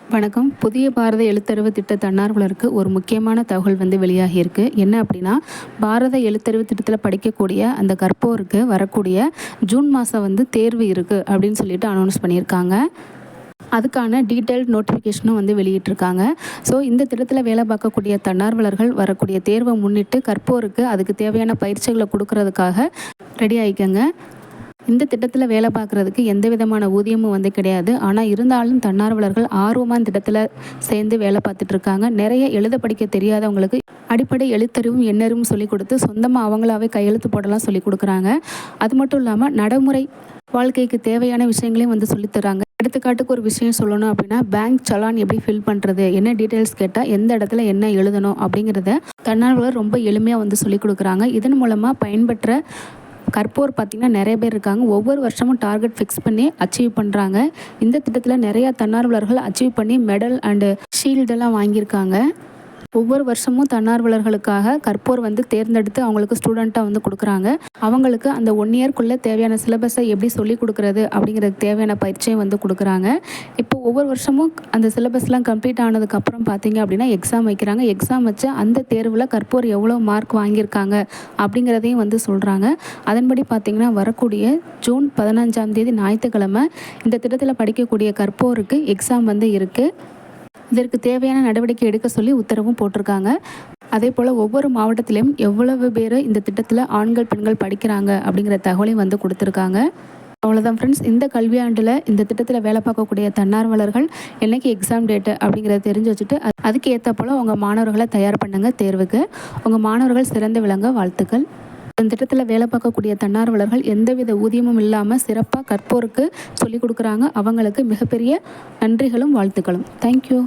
வணக்கம். புதிய பாரத எழுத்தறிவு திட்ட தன்னார்வலருக்கு ஒரு முக்கியமான தகவல் வந்து வெளியாகியிருக்கு. என்ன அப்படின்னா பாரத எழுத்தறிவு திட்டத்தில் படிக்கக்கூடிய அந்த கற்போருக்கு வரக்கூடிய ஜூன் மாதம் வந்து தேர்வு இருக்குது அப்படின்னு சொல்லிட்டு அனௌன்ஸ் பண்ணியிருக்காங்க. அதுக்கான டீட்டெயில்ட் நோட்டிஃபிகேஷனும் வந்து வெளியிட்டிருக்காங்க. ஸோ இந்த திட்டத்தில் வேலை பார்க்கக்கூடிய தன்னார்வலர்கள் வரக்கூடிய தேர்வை முன்னிட்டு கற்போருக்கு அதுக்கு தேவையான பயிற்சிகளை கொடுக்கறதுக்காக ரெடி ஆகிக்கங்க இந்த திட்டத்தில் வேலை பார்க்குறதுக்கு எந்த விதமான ஊதியமும் வந்து கிடையாது. ஆனால் இருந்தாலும் தன்னார்வலர்கள் ஆர்வமாக இந்த திட்டத்தில் சேர்ந்து வேலை பார்த்துட்டு இருக்காங்க. நிறைய எழுத படிக்க தெரியாதவங்களுக்கு அடிப்படை எழுத்தறிவும் எண்ணறிவும் சொல்லிக் கொடுத்து சொந்தமாக அவங்களாவே கையெழுத்து போடலாம் சொல்லிக் கொடுக்குறாங்க. அது மட்டும் இல்லாமல் நடைமுறை வாழ்க்கைக்கு தேவையான விஷயங்களையும் வந்து சொல்லித்தராங்க எடுத்துக்காட்டுக்கு ஒரு விஷயம் சொல்லணும் அப்படின்னா பேங்க் சலான் எப்படி ஃபில் பண்ணுறது என்ன டீட்டெயில்ஸ் கேட்டால் எந்த இடத்துல என்ன எழுதணும் அப்படிங்கிறத தன்னார்வலர் ரொம்ப எளிமையாக வந்து சொல்லிக் கொடுக்குறாங்க. இதன் மூலமாக பயன்பெற்ற கற்போர் பார்த்திங்கன்னா நிறைய பேர் இருக்காங்க. ஒவ்வொரு வருஷமும் டார்கெட் ஃபிக்ஸ் பண்ணி அச்சீவ் பண்ணுறாங்க இந்த திட்டத்தில் நிறையா தன்னார்வலர்கள் அச்சீவ் பண்ணி மெடல் அண்டு ஷீல்டெல்லாம் வாங்கியிருக்காங்க. ஒவ்வொரு வருஷமும் தன்னார்வலர்களுக்காக கற்போர் வந்து தேர்ந்தெடுத்து அவங்களுக்கு ஸ்டூடெண்ட்டாக வந்து கொடுக்குறாங்க. அவங்களுக்கு அந்த ஒன் இயர்க்குள்ளே தேவையான சிலபஸை எப்படி சொல்லிக் கொடுக்குறது அப்படிங்கிறது தேவையான பயிற்சியை வந்து கொடுக்குறாங்க. இப்போ ஒவ்வொரு வருஷமும் அந்த சிலபஸ்லாம் கம்ப்ளீட் ஆனதுக்கப்புறம் பார்த்தீங்க அப்படின்னா எக்ஸாம் வைக்கிறாங்க. எக்ஸாம் வச்சு அந்த தேர்வில் கற்போர் எவ்வளோ மார்க் வாங்கியிருக்காங்க அப்படிங்கிறதையும் வந்து சொல்கிறாங்க அதன்படி பார்த்திங்கன்னா வரக்கூடிய ஜூன் பதினஞ்சாம் தேதி ஞாயிற்றுக்கிழமை இந்த திட்டத்தில் படிக்கக்கூடிய கற்போருக்கு எக்ஸாம் வந்து இருக்குது இதற்கு தேவையான நடவடிக்கை எடுக்க சொல்லி உத்தரவும் போட்டிருக்காங்க. அதே போல் ஒவ்வொரு மாவட்டத்திலையும் எவ்வளவு பேர் இந்த திட்டத்தில் ஆண்கள் பெண்கள் படிக்கிறாங்க அப்படிங்கிற தகவலையும் வந்து கொடுத்துருக்காங்க. அவ்வளோதான் ஃப்ரெண்ட்ஸ் இந்த கல்வியாண்டில் இந்த திட்டத்தில் வேலை பார்க்கக்கூடிய தன்னார்வலர்கள் என்றைக்கு எக்ஸாம் டேட்டு அப்படிங்கிறத தெரிஞ்சு வச்சுட்டு அதுக்கு ஏற்ற போல் உங்கள் மாணவர்களை தயார் பண்ணுங்கள் தேர்வுக்கு. உங்கள் மாணவர்கள் சிறந்து விளங்க வாழ்த்துக்கள். இந்த திட்டத்தில் வேலை பார்க்கக்கூடிய தன்னார்வலர்கள் எந்தவித ஊதியமும் இல்லாமல் சிறப்பாக கற்போருக்கு சொல்லிக் கொடுக்குறாங்க. அவங்களுக்கு மிகப்பெரிய நன்றிகளும் வாழ்த்துக்களும். தேங்க்யூ